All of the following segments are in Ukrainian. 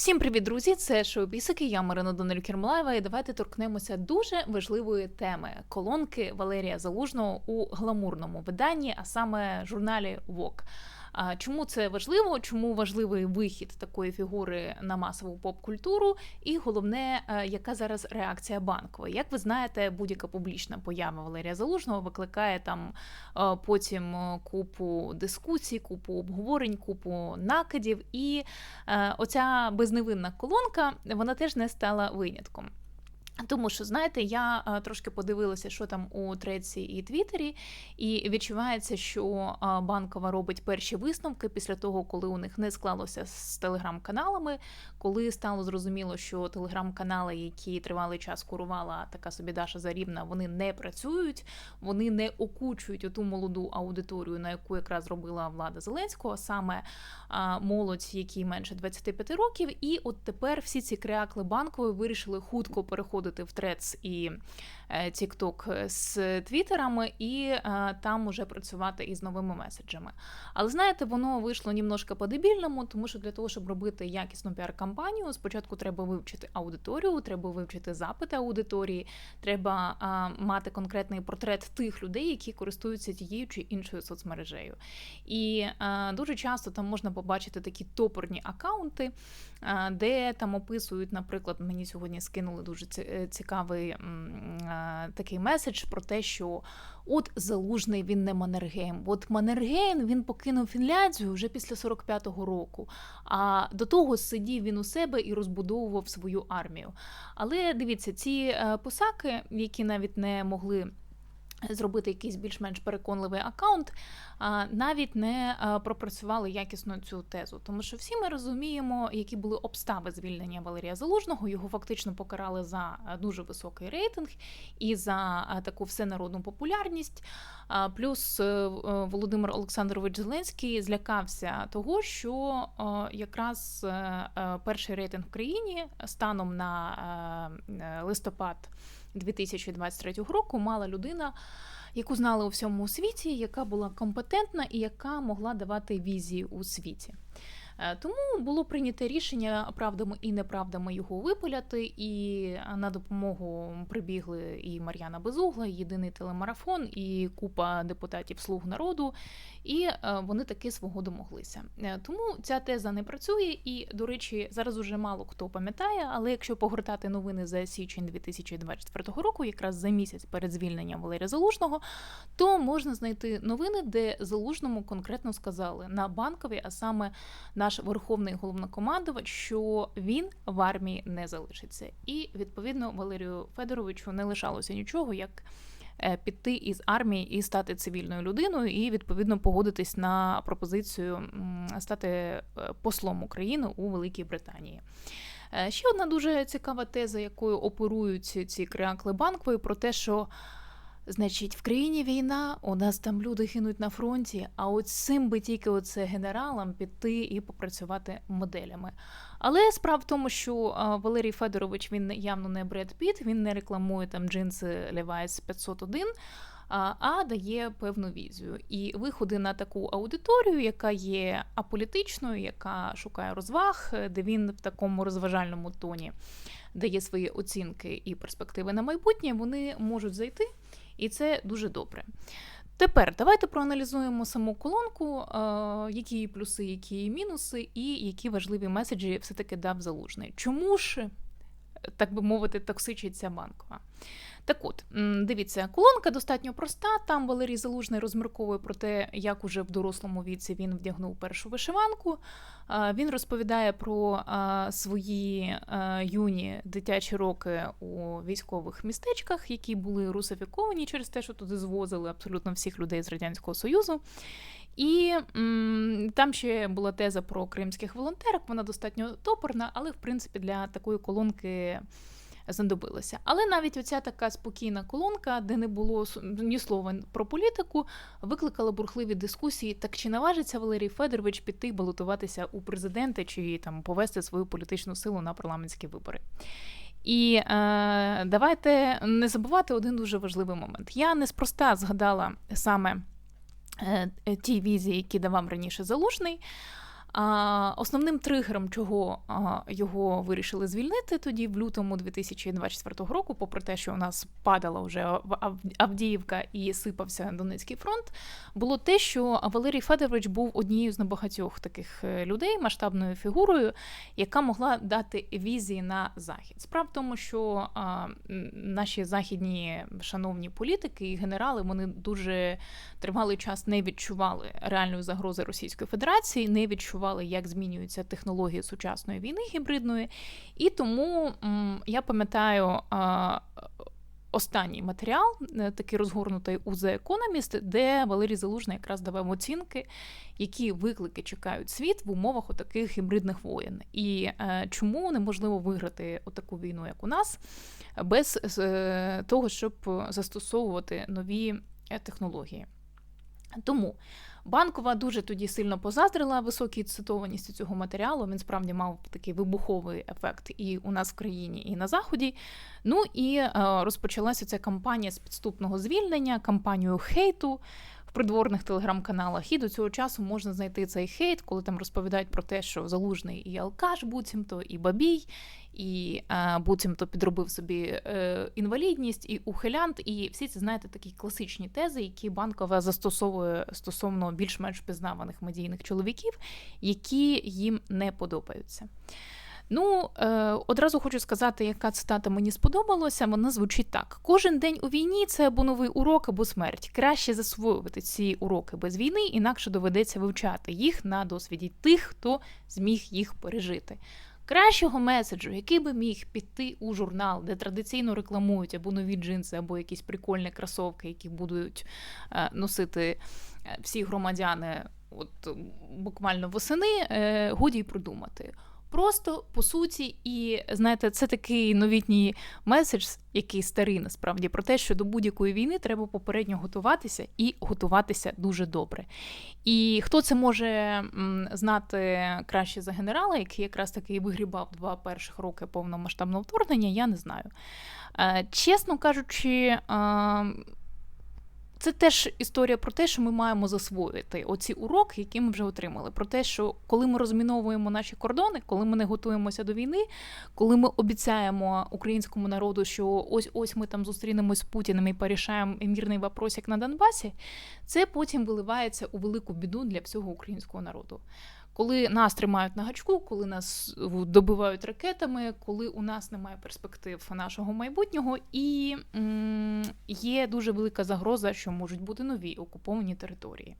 Всім привіт, друзі! Це шоу Бісики, я Марина Донель Кермлаєва, і давайте торкнемося дуже важливої теми колонки Валерія Залужного у гламурному виданні, а саме журналі Vogue. А Чому це важливо? Чому важливий вихід такої фігури на масову поп-культуру? І головне, е, яка зараз реакція банкової? Як ви знаєте, будь-яка публічна поява Валерія Залужного викликає там е, потім е, купу дискусій, купу обговорень, купу накидів. І оця безневинна колонка вона теж не стала винятком. Тому що, знаєте, я трошки подивилася, що там у Треці і Твіттері, і відчувається, що банкова робить перші висновки після того, коли у них не склалося з телеграм-каналами, коли стало зрозуміло, що телеграм-канали, які тривалий час курувала така собі Даша Зарівна, вони не працюють, вони не окучують оту молоду аудиторію, на яку якраз робила влада Зеленського, саме молодь, якій менше 25 років. І от тепер всі ці креакли банкової вирішили хутко переходити заходити в Трец і TikTok з твіттерами, і е, там уже працювати із новими меседжами. Але знаєте, воно вийшло німножко по-дебільному, тому що для того, щоб робити якісну піар-кампанію, спочатку треба вивчити аудиторію, треба вивчити запити аудиторії, треба е, мати конкретний портрет тих людей, які користуються тією чи іншою соцмережею. І е, дуже часто там можна побачити такі топорні акаунти, де там описують, наприклад, мені сьогодні скинули дуже цікавий такий меседж про те, що от залужний він не Маннергейм. От Маннергейм він покинув Фінляндію вже після 45-го року. А до того сидів він у себе і розбудовував свою армію. Але дивіться, ці е, посаки, які навіть не могли зробити якийсь більш-менш переконливий аккаунт, навіть не пропрацювали якісно цю тезу. Тому що всі ми розуміємо, які були обстави звільнення Валерія Залужного. Його фактично покарали за дуже високий рейтинг і за таку всенародну популярність. Плюс е, Володимир Олександрович Зеленський злякався того, що якраз е, перший рейтинг в країні станом на е, листопад. 2023 року мала людина, яку знали у всьому світі, яка була компетентна і яка могла давати візії у світі. Е, тому було прийнято рішення правдами і неправдами його випиляти, і на допомогу прибігли і Мар'яна Безугла, єдиний телемарафон, і купа депутатів Слуг народу, і е, вони таки свого домоглися. Е, тому ця теза не працює. І, до речі, зараз уже мало хто пам'ятає, але якщо погортати новини за січень 2024 року, якраз за місяць перед звільненням Валерія Залужного, то можна знайти новини, де залужному конкретно сказали на банковій, а саме наш верховний головнокомандувач, що він в армії не залишиться. І відповідно Валерію Федоровичу не лишалося нічого як. Е, піти із армії і стати цивільною людиною, і відповідно погодитись на пропозицію стати е, послом України у Великій Британії. Е, ще одна дуже цікава теза, якою оперують ці креакли банкової, про те, що Значить, в країні війна, у нас там люди гинуть на фронті, а от цим би тільки оце генералам піти і попрацювати моделями. Але справа в тому, що Валерій Федорович він явно не Бред Піт, він не рекламує там джинси Levi's 501, а дає певну візію. І виходи на таку аудиторію, яка є аполітичною, яка шукає розваг, де він в такому розважальному тоні дає свої оцінки і перспективи на майбутнє, вони можуть зайти і це дуже добре. Тепер давайте проаналізуємо саму колонку, які її плюси, які її мінуси, і які важливі меседжі все-таки дав залужний. Чому ж, так би мовити, токсичиться банкова? Так от, дивіться, колонка достатньо проста. Там Валерій Залужний розмірковує про те, як уже в дорослому віці він вдягнув першу вишиванку. Він розповідає про свої юні дитячі роки у військових містечках, які були русифіковані через те, що туди звозили абсолютно всіх людей з Радянського Союзу. І м, там ще була теза про кримських волонтерок, вона достатньо топорна, але в принципі для такої колонки знадобилося. Але навіть оця така спокійна колонка, де не було ні слова про політику, викликала бурхливі дискусії. Так чи наважиться Валерій Федорович піти балотуватися у президенти чи там повести свою політичну силу на парламентські вибори? І е, давайте не забувати один дуже важливий момент. Я неспроста згадала саме е, ті візії, які давав раніше залужний. А Основним тригером, чого його вирішили звільнити тоді, в лютому 2024 року, попри те, що у нас падала вже Авдіївка і сипався Донецький фронт, було те, що Валерій Федорович був однією з небагатьох таких е, людей, масштабною фігурою, яка могла дати візії на захід. Справа в тому, що наші західні шановні політики і генерали вони дуже тривалий час не відчували реальної загрози Російської Федерації, не відчували, як змінюються технології сучасної війни гібридної. І тому я пам'ятаю. Останній матеріал, е, такий розгорнутий у The Economist, де Валерій Залужний якраз давав оцінки, які виклики чекають світ в умовах таких гібридних воєн, і е, чому неможливо виграти таку війну, як у нас, без е, того, щоб застосовувати нові технології. Тому банкова дуже тоді сильно позаздрила високій цитованістю цього матеріалу. Він справді мав такий вибуховий ефект і у нас в країні, і на заході. Ну і е, розпочалася ця кампанія з підступного звільнення, кампанію хейту придворних телеграм-каналах. І до цього часу можна знайти цей хейт, коли там розповідають про те, що залужний і алкаш, буцімто, і бабій, і е, буцімто підробив собі е, інвалідність, і ухилянт. І всі ці знаєте такі класичні тези, які банкова застосовує стосовно більш-менш пізнаваних медійних чоловіків, які їм не подобаються. Ну, е, одразу хочу сказати, яка цитата мені сподобалася. Вона звучить так: кожен день у війні це або новий урок, або смерть. Краще засвоювати ці уроки без війни, інакше доведеться вивчати їх на досвіді тих, хто зміг їх пережити. Кращого меседжу, який би міг піти у журнал, де традиційно рекламують або нові джинси, або якісь прикольні кросовки, які будуть е, носити е, всі громадяни, от буквально восени, е, годі й придумати. Просто по суті, і знаєте, це такий новітній меседж, який старий насправді про те, що до будь-якої війни треба попередньо готуватися і готуватися дуже добре. І хто це може знати краще за генерала, який якраз таки вигрібав два перших роки повномасштабного вторгнення, я не знаю. Е, чесно кажучи, це теж історія про те, що ми маємо засвоїти оці уроки, які ми вже отримали. Про те, що коли ми розміновуємо наші кордони, коли ми не готуємося до війни, коли ми обіцяємо українському народу, що ось ось ми там зустрінемось з Путіним і порішаємо мірний вопросик на Донбасі, це потім виливається у велику біду для всього українського народу коли нас тримають на гачку, коли нас добивають ракетами, коли у нас немає перспектив нашого майбутнього, і м, є дуже велика загроза, що можуть бути нові окуповані території.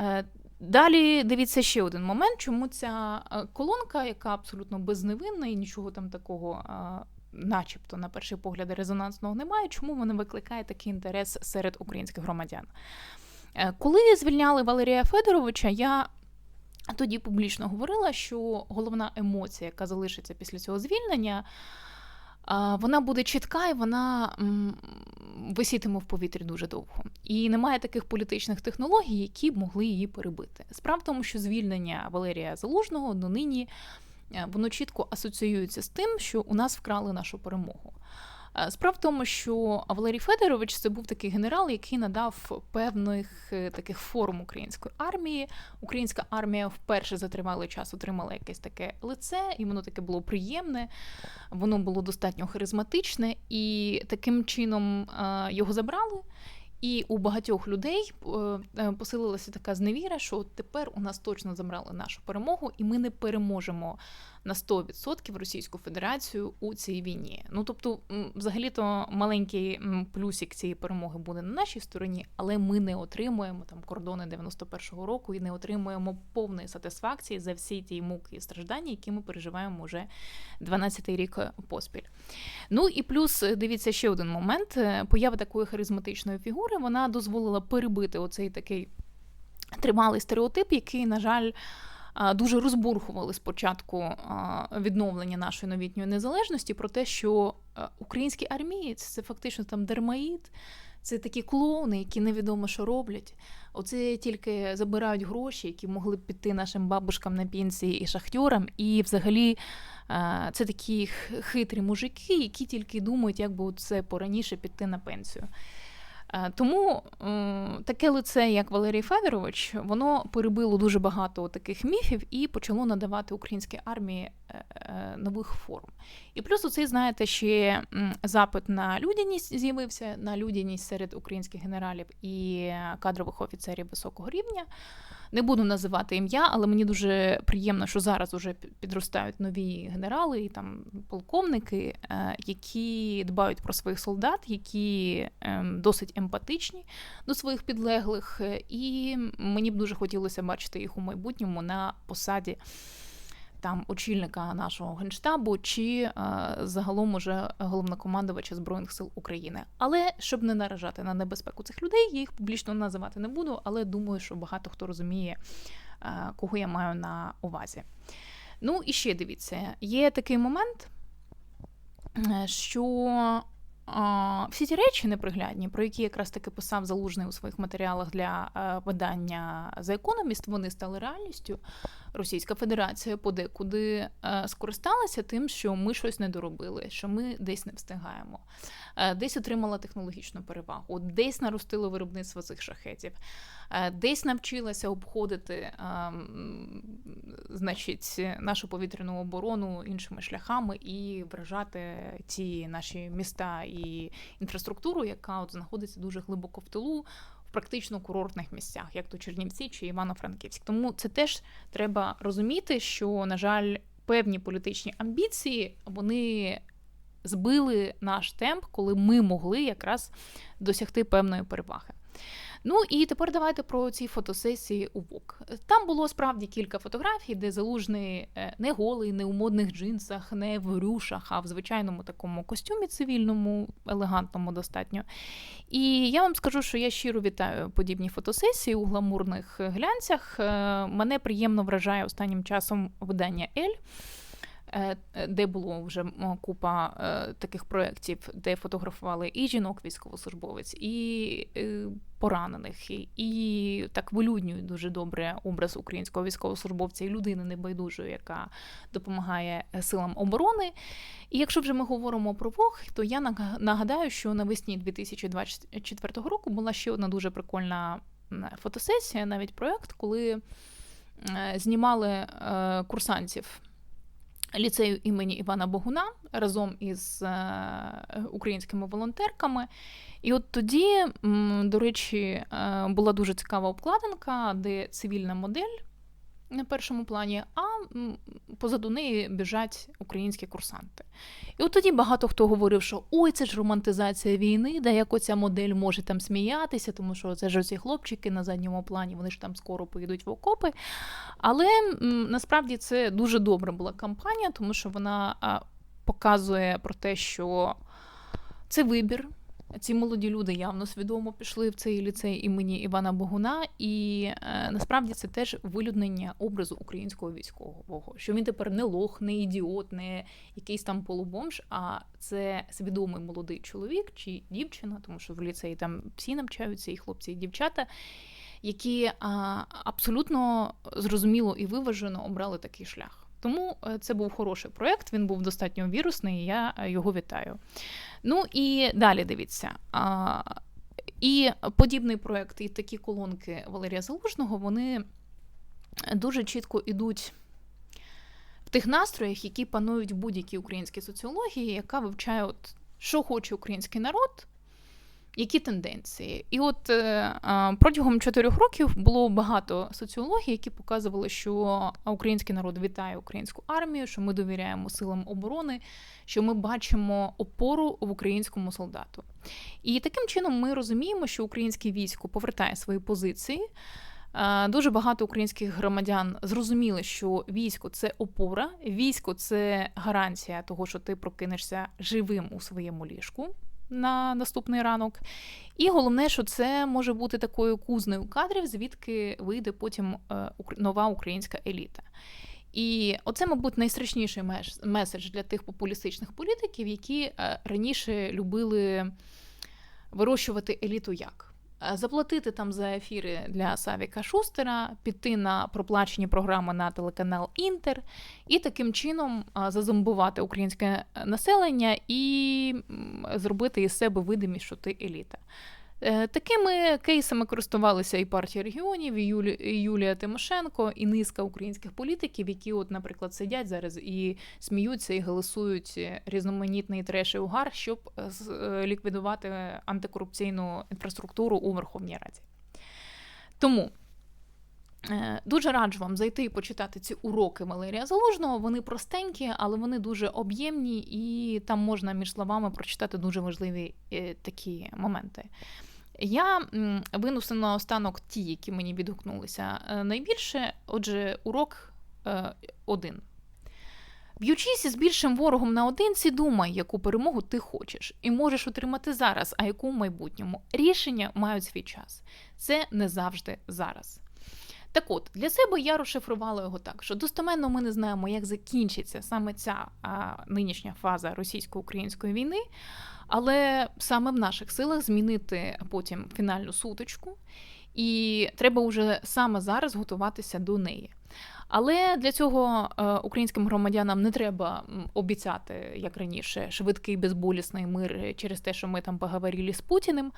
Е, Далі дивіться ще один момент, чому ця е, колонка, яка абсолютно безневинна і нічого там такого. Е, начебто, на перший погляд, резонансного немає, чому вона викликає такий інтерес серед українських громадян? Коли звільняли Валерія Федоровича, я тоді публічно говорила, що головна емоція, яка залишиться після цього звільнення, вона буде чітка і вона висітиме в повітрі дуже довго. І немає таких політичних технологій, які б могли її перебити. Справа в тому, що звільнення Валерія Залужного донині е, воно чітко асоціюється з тим, що у нас вкрали нашу перемогу. Е, справа в тому, що Валерій Федорович це був такий генерал, який надав певних е, таких форм української армії. Українська армія вперше за тривалий час отримала якесь таке лице, і воно таке було приємне, воно було достатньо харизматичне, і таким чином е, його забрали. І у багатьох людей посилилася така зневіра, що тепер у нас точно забрали нашу перемогу, і ми не переможемо на 100% Російську Федерацію у цій війні. Ну тобто, взагалі-то маленький плюсик цієї перемоги буде на нашій стороні, але ми не отримуємо там кордони 91-го року і не отримуємо повної сатисфакції за всі ті муки і страждання, які ми переживаємо вже 12-й рік поспіль. Ну і плюс дивіться ще один момент: поява такої харизматичної фігури вона дозволила перебити оцей такий трималий стереотип, який, на жаль дуже розбурхували спочатку відновлення нашої новітньої незалежності про те, що український армієць це фактично там дермаїд, це такі клоуни, які невідомо що роблять. Оце тільки забирають гроші, які могли б піти нашим бабушкам на пенсії і шахтьорам. І взагалі це такі хитрі мужики, які тільки думають, як би це пораніше піти на пенсію. Е, тому таке лице, як Валерій Федорович, воно перебило дуже багато таких міфів і почало надавати українській армії е, е, нових форм. І плюс оцей, знаєте, ще запит на людяність з'явився на людяність серед українських генералів і кадрових офіцерів високого рівня. Не буду називати ім'я, але мені дуже приємно, що зараз вже підростають нові генерали і там полковники, е, які дбають про своїх солдат, які ем, досить емпатичні до своїх підлеглих, і мені б дуже хотілося бачити їх у майбутньому на посаді там очільника нашого генштабу чи е, загалом уже головнокомандувача збройних сил України. Але щоб не наражати на небезпеку цих людей, я їх публічно називати не буду, але думаю, що багато хто розуміє, е, кого я маю на увазі. Ну і ще дивіться, є такий момент, е, що всі ті речі неприглядні, про які якраз таки писав залужний у своїх матеріалах для видання за економіст, вони стали реальністю. Російська Федерація подекуди е, скористалася тим, що ми щось не доробили, що ми десь не встигаємо, е, десь отримала технологічну перевагу, десь наростило виробництво цих шахетів. Е, десь навчилася обходити ем, значить, нашу повітряну оборону іншими шляхами і вражати ті наші міста і інфраструктуру, яка от знаходиться дуже глибоко в тилу. В практично курортних місцях, як то Чернівці чи Івано-Франківськ. Тому це теж треба розуміти, що, на жаль, певні політичні амбіції вони збили наш темп, коли ми могли якраз досягти певної переваги. Ну і тепер давайте про ці фотосесії у ВОК. Там було справді кілька фотографій, де залужний е, не голий, не у модних джинсах, не в рюшах, а в звичайному такому костюмі цивільному, елегантному достатньо. І я вам скажу, що я щиро вітаю подібні фотосесії у гламурних глянцях. Е, мене приємно вражає останнім часом видання Ель. Е, де було вже купа е, таких проєктів, де фотографували і жінок військовослужбовець, і е, поранених, і так вилюднюють дуже добре образ українського військовослужбовця і людини небайдужої, яка допомагає силам оборони. І якщо вже ми говоримо про Вог, то я нагадаю, що навесні 2024 року була ще одна дуже прикольна фотосесія, навіть проєкт, коли знімали курсантів ліцею імені Івана Богуна разом із е, українськими волонтерками. І от тоді, до речі, е, була дуже цікава обкладинка, де цивільна модель на першому плані, а позаду неї біжать українські курсанти. І от тоді багато хто говорив, що ой, це ж романтизація війни, де як оця модель може там сміятися, тому що це ж оці хлопчики на задньому плані, вони ж там скоро поїдуть в окопи. Але насправді це дуже добра була кампанія, тому що вона показує про те, що це вибір. Ці молоді люди явно свідомо пішли в цей ліцей імені Івана Богуна, і е, насправді це теж вилюднення образу українського військового, що він тепер не лох, не ідіот, не якийсь там полубомж, а це свідомий молодий чоловік чи дівчина, тому що в ліцеї там всі навчаються, і хлопці, і дівчата. Які а, абсолютно зрозуміло і виважено обрали такий шлях. Тому е, це був хороший проєкт, він був достатньо вірусний, і я е, його вітаю. Ну і далі дивіться. І подібний проєкт, і такі колонки Валерія Залужного, вони дуже чітко йдуть в тих настроях, які панують в будь-якій українській соціології, яка вивчає, от, що хоче український народ. Які тенденції? І от е, протягом чотирьох років було багато соціологій, які показували, що український народ вітає українську армію, що ми довіряємо силам оборони, що ми бачимо опору в українському солдату. І таким чином ми розуміємо, що українське військо повертає свої позиції. Дуже багато українських громадян зрозуміли, що військо це опора, військо це гарантія того, що ти прокинешся живим у своєму ліжку на наступний ранок. І головне, що це може бути такою кузнею кадрів, звідки вийде потім е, нова українська еліта. І оце, мабуть, найстрашніший меседж для тих популістичних політиків, які е, раніше любили вирощувати еліту як. Е, заплатити там за ефіри для Савіка Шустера, піти на проплачені програми на телеканал Інтер і таким чином е, зазомбувати українське населення і зробити із себе видимість, що ти еліта. Е, такими кейсами користувалися і партія регіонів, і, Юлі, і Юлія Тимошенко, і низка українських політиків, які, от, наприклад, сидять зараз і сміються і голосують різноманітний треш і угар, щоб ліквідувати антикорупційну інфраструктуру у Верховній Раді. Тому. Е, дуже раджу вам зайти і почитати ці уроки Валерія Залужного. Вони простенькі, але вони дуже об'ємні, і там можна між словами прочитати дуже важливі е, такі моменти. Я винесу на останок ті, які мені відгукнулися е, найбільше. Отже, урок один. Б'ючись з більшим ворогом наодинці, думай, яку перемогу ти хочеш, і можеш отримати зараз, а яку в майбутньому. Рішення мають свій час. Це не завжди зараз. Так от, для себе я розшифрувала його так, що достеменно ми не знаємо, як закінчиться саме ця а, нинішня фаза російсько-української війни, але саме в наших силах змінити потім фінальну сутичку, і треба вже саме зараз готуватися до неї. Але для цього е, українським громадянам не треба обіцяти, як раніше, швидкий безболісний мир через те, що ми там поговорили з Путіним.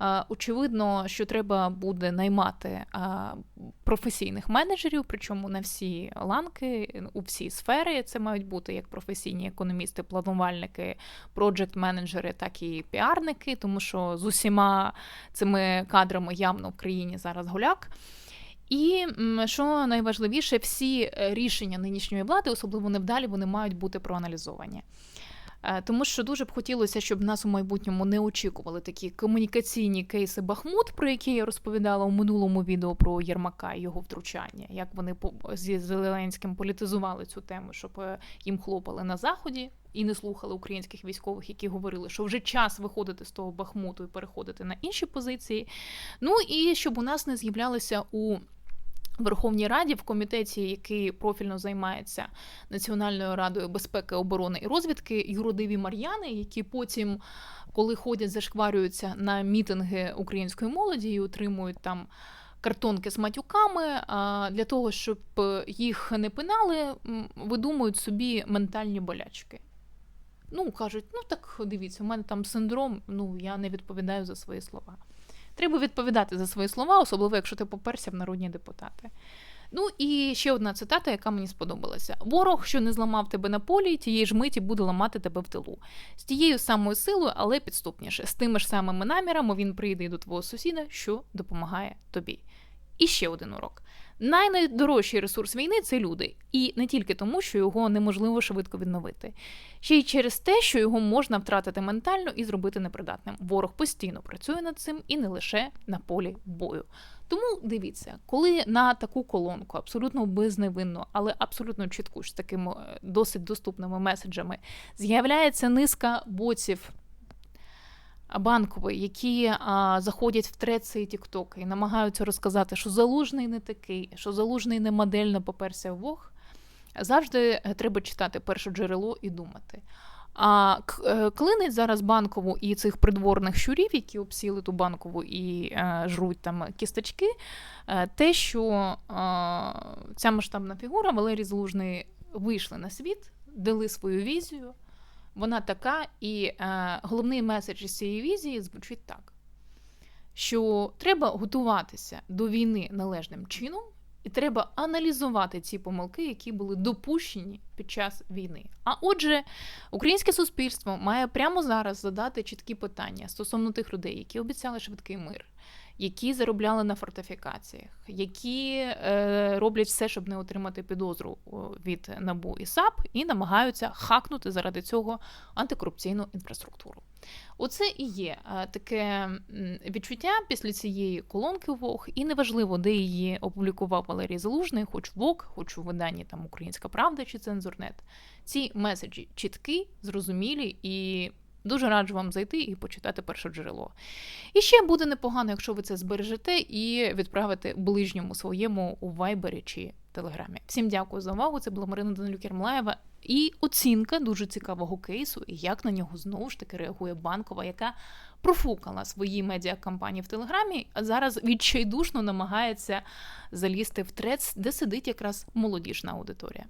Е, очевидно, що треба буде наймати е, професійних менеджерів, причому на всі ланки, у всі сфери. Це мають бути як професійні економісти, планувальники, проджект-менеджери, так і піарники, тому що з усіма цими кадрами явно в країні зараз гуляк. І що найважливіше, всі е, рішення нинішньої влади, особливо невдалі, вони мають бути проаналізовані. Е, тому що дуже б хотілося, щоб нас у майбутньому не очікували такі комунікаційні кейси Бахмут, про які я розповідала у минулому відео про Єрмака і його втручання, як вони зі Зеленським політизували цю тему, щоб е, їм хлопали на заході і не слухали українських військових, які говорили, що вже час виходити з того Бахмуту і переходити на інші позиції. Ну і щоб у нас не з'являлися у Верховній Раді в комітеті, який профільно займається Національною радою безпеки, оборони і розвідки, юродиві мар'яни, які потім, коли ходять, зашкварюються на мітинги української молоді і отримують там картонки з матюками, для того, щоб їх не пинали, видумують собі ментальні болячки. Ну кажуть, ну так дивіться, у мене там синдром, ну я не відповідаю за свої слова. Треба відповідати за свої слова, особливо якщо ти поперся в народні депутати. Ну і ще одна цитата, яка мені сподобалася: ворог, що не зламав тебе на полі, тієї ж миті буде ламати тебе в тилу. З тією самою силою, але підступніше. З тими ж самими намірами він прийде до твого сусіда, що допомагає тобі. І ще один урок. Найнайдорожчий ресурс війни це люди, і не тільки тому, що його неможливо швидко відновити, ще й через те, що його можна втратити ментально і зробити непридатним. Ворог постійно працює над цим і не лише на полі бою. Тому дивіться, коли на таку колонку абсолютно безневинну, але абсолютно чітку з такими е, досить доступними меседжами з'являється низка боців банкові, які а, заходять в треці і тіктоки і намагаються розказати, що залужний не такий, що залужний не модельно поперся в Бог, завжди е, треба читати перше джерело і думати. А е, клинить зараз банкову і цих придворних щурів, які обсіли ту банкову і е, жруть там кісточки, е, те, що е, ця масштабна фігура Валерій Залужний вийшли на світ, дали свою візію. Вона така, і е, головний меседж із цієї візії звучить так: що треба готуватися до війни належним чином, і треба аналізувати ці помилки, які були допущені під час війни. А отже, українське суспільство має прямо зараз задати чіткі питання стосовно тих людей, які обіцяли швидкий мир які заробляли на фортифікаціях, які е, роблять все, щоб не отримати підозру від набу і САП, і намагаються хакнути заради цього антикорупційну інфраструктуру. Оце і є е, таке відчуття після цієї колонки Вог, і неважливо, де її опублікував Валерій Залужний, хоч Вог, хоч у виданні там Українська Правда чи Цензурнет. Ці меседжі чіткі, зрозумілі і Дуже раджу вам зайти і почитати перше джерело. І ще буде непогано, якщо ви це збережете і відправите ближньому своєму у вайбері чи телеграмі. Всім дякую за увагу. Це була Марина Данилюк Ермлаєва. І оцінка дуже цікавого кейсу, і як на нього знову ж таки реагує банкова, яка профукала свої медіакампанії в Телеграмі, а зараз відчайдушно намагається залізти в трец, де сидить якраз молодіжна аудиторія.